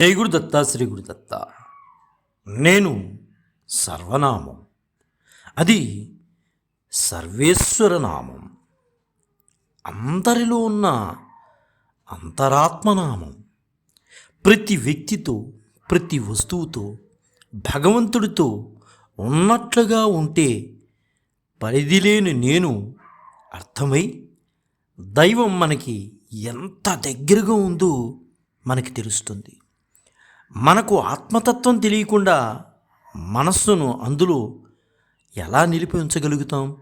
జై గురుదత్త? శ్రీ గురుదత్త. నేను సర్వనామం. అది సర్వేశ్వర నామం అందరిలో ఉన్న అంతరాత్మనామం. ప్రతి వ్యక్తితో ప్రతి వస్తువుతో భగవంతుడితో ఉన్నట్లుగా ఉంటే పరిధి లేని నేను అర్థమై దైవం మనకి ఎంత దగ్గరగా ఉందో మనకి తెలుస్తుంది. మనకు ఆత్మతత్వం తెలియకుండా మనస్సును అందులో ఎలా నిలిపి ఉంచగలుగుతాం?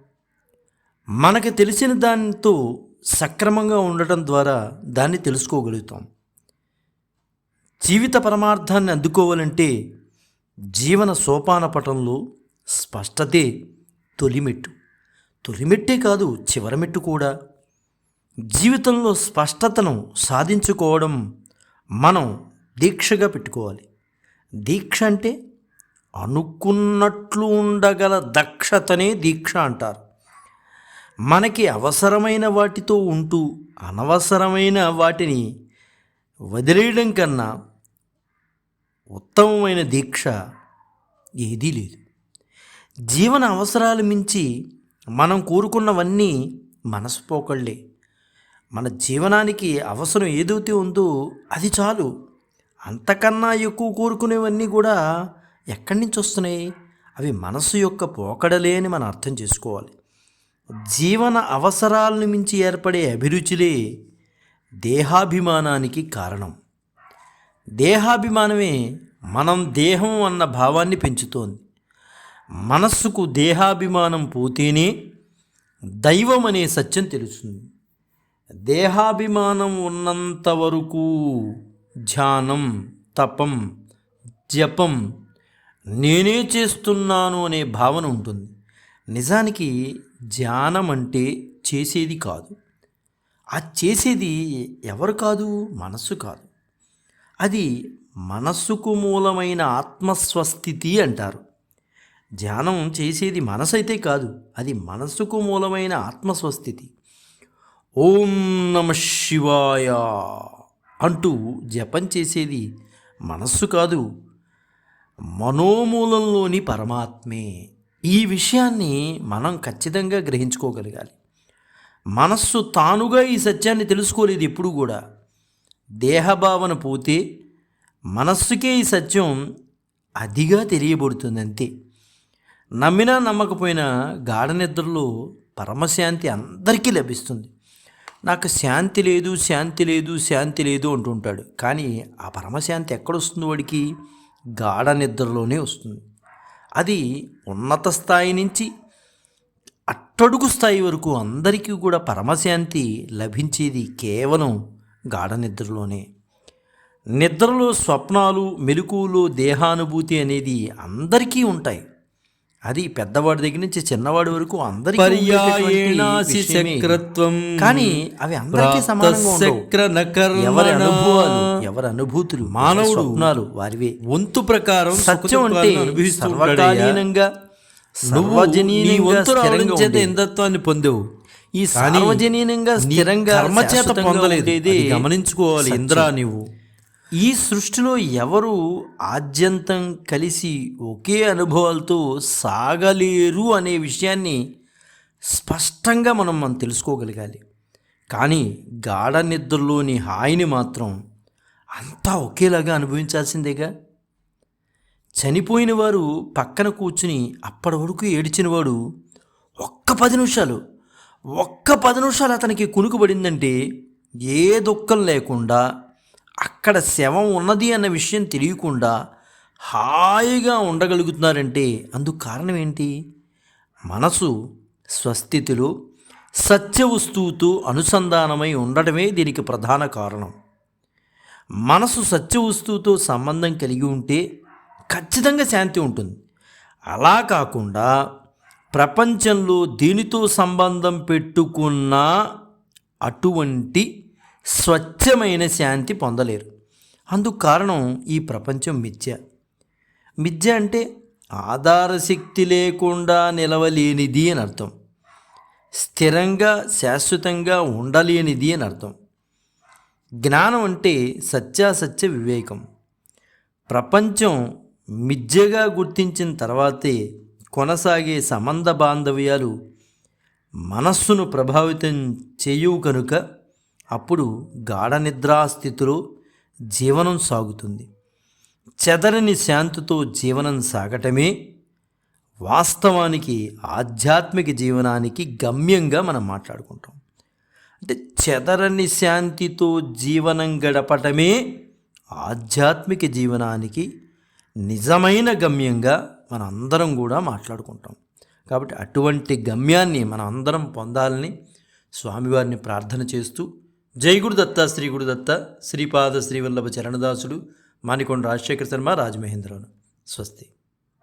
మనకు తెలిసిన దానితో సక్రమంగా ఉండటం ద్వారా దాన్ని తెలుసుకోగలుగుతాం. జీవిత పరమార్థాన్ని అందుకోవాలంటే జీవన సోపాన పటంలో స్పష్టతే తొలిమెట్టు. తొలిమెట్టే కాదు చివరమెట్టు కూడా. జీవితంలో స్పష్టతను సాధించుకోవడం మనం దీక్షగా పెట్టుకోవాలి. దీక్ష అంటే అనుకున్నట్లు ఉండగల దక్షతనే దీక్ష అంటారు. మనకి అవసరమైన వాటితో ఉంటూ అనవసరమైన వాటిని వదిలేయడం కన్నా ఉత్తమమైన దీక్ష ఏదీ లేదు. జీవన అవసరాలు మించి మనం కోరుకున్నవన్నీ మనసుపోకళ్ళే. మన జీవనానికి అవసరం ఏదైతే ఉందో అది చాలు. అంతకన్నా ఎక్కువ కోరుకునేవన్నీ కూడా ఎక్కడి నుంచి వస్తున్నాయి? అవి మనసు యొక్క పోకడలే అని మనం అర్థం చేసుకోవాలి. జీవన అవసరాలను మించి ఏర్పడే అభిరుచులే దేహాభిమానానికి కారణం. దేహాభిమానమే మనం దేహం అన్న భావాన్ని పెంచుతోంది. మనస్సుకు దేహాభిమానం పోతేనే దైవం అనే సత్యం తెలుస్తుంది. దేహాభిమానం ఉన్నంత వరకు ధ్యానం తపం జపం నేనే చేస్తున్నాను అనే భావన ఉంటుంది. నిజానికి ధ్యానం అంటే చేసేది కాదు. ఆ చేసేది ఎవరు కాదు? మనస్సు కాదు. అది మనస్సుకు మూలమైన ఆత్మస్వస్థితి అంటారు. ధ్యానం చేసేది మనసు అయితే కాదు అది మనస్సుకు మూలమైన ఆత్మస్వస్థితి. ఓం నమ శివాయ. అంటూ జపం చేసేది మనస్సు కాదు. మనోమూలంలోని పరమాత్మే. ఈ విషయాన్ని మనం ఖచ్చితంగా గ్రహించుకోగలగాలి. మనస్సు తానుగా ఈ సత్యాన్ని తెలుసుకోలేదు ఎప్పుడు కూడా. దేహభావన పోతే మనస్సుకే ఈ సత్యం అదిగా తెలియబడుతుంది అంతే నమ్మినా నమ్మకపోయినా గాఢ నిద్రలో పరమశాంతి అందరికీ లభిస్తుంది. నాకు శాంతి లేదు శాంతి లేదు శాంతి లేదు అంటుంటాడు. కానీ ఆ పరమశాంతి ఎక్కడొస్తుంది వాడికి? గాఢ నిద్రలోనే వస్తుంది. అది ఉన్నత స్థాయి నుంచి అట్టడుగు స్థాయి వరకు అందరికీ కూడా పరమశాంతి లభించేది కేవలం గాఢ నిద్రలోనే. నిద్రలో స్వప్నాలు మెలకువలు దేహానుభూతి అనేది అందరికీ ఉంటాయి. అది పెద్దవాడి దగ్గర నుంచి చిన్నవాడి వరకు అందరికీ. చక్రత్వం కానీ అవి అందరికీ సమానంగా ఎవరి అనుభవాలు ఎవరి అనుభూతులు మానవుడు స్వప్నాలు వారివే వంతు ప్రకారం సత్యం అంటే సర్వకాలీనంగా సర్వజనీయంగా. ఇందత్వాన్ని పొందేవు ఈ నీ స్థిరంగా కర్మ చేత శాశ్వతంగా పొందలేదు గమనించుకోవాలి. ఇంద్రా నీవు ఈ సృష్టిలో ఎవరు ఆద్యంతం కలిసి ఒకే అనుభవాలతో సాగలేరు అనే విషయాన్ని స్పష్టంగా మనం మనం తెలుసుకోగలగాలి. కానీ గాఢ నిద్రలోని హాయిని మాత్రం అంతా ఒకేలాగా అనుభవించాల్సిందేగా? చనిపోయిన వారు పక్కన కూర్చుని అప్పటి వరకు ఏడిచినవాడు ఒక్క పది నిమిషాలు ఒక్క పది నిమిషాలు అతనికి కునుకుబడిందంటే ఏ దుఃఖం లేకుండా అక్కడ శవం ఉన్నది అన్న విషయం తెలియకుండా హాయిగా ఉండగలుగుతున్నారంటే అందుకు కారణం ఏంటి? మనసు స్వస్థితిలో సత్య వస్తువుతో అనుసంధానమై ఉండటమే దీనికి ప్రధాన కారణం. మనసు సత్య వస్తువుతో సంబంధం కలిగి ఉంటే ఖచ్చితంగా శాంతి ఉంటుంది. అలా కాకుండా ప్రపంచంలో దీనితో సంబంధం పెట్టుకున్న అటువంటి స్వచ్ఛమైన శాంతి పొందలేరు. అందుకు కారణం ఈ ప్రపంచం మిథ్య. మిథ్య అంటే ఆధారశక్తి లేకుండా నిలవలేనిది అని అర్థం. స్థిరంగా శాశ్వతంగా ఉండలేనిది అని అర్థం. జ్ఞానం అంటే సత్యాసత్య వివేకం. ప్రపంచం మిథ్యగా గుర్తించిన తర్వాతే కొనసాగే సంబంధ బాంధవ్యాలు మనస్సును ప్రభావితం చేయవు కనుక అప్పుడు గాఢ నిద్రాస్థితిలో జీవనం సాగుతుంది. చెదరని శాంతితో జీవనం సాగటమే వాస్తవానికి ఆధ్యాత్మిక జీవనానికి గమ్యంగా మనం మాట్లాడుకుంటాం. అంటే చెదరని శాంతితో జీవనం గడపటమే ఆధ్యాత్మిక జీవనానికి నిజమైన గమ్యంగా మన అందరం కూడా మాట్లాడుకుంటాం. కాబట్టి అటువంటి గమ్యాన్ని మనం అందరం పొందాలని స్వామివారిని ప్రార్థన చేస్తూ జై గురుదత్త శ్రీ గురుదత్త శ్రీపాద శ్రీవల్లభ చరణదాసుడు మానికొండ రాజశేఖర శర్మ రాజమహేంద్రను స్వస్తి.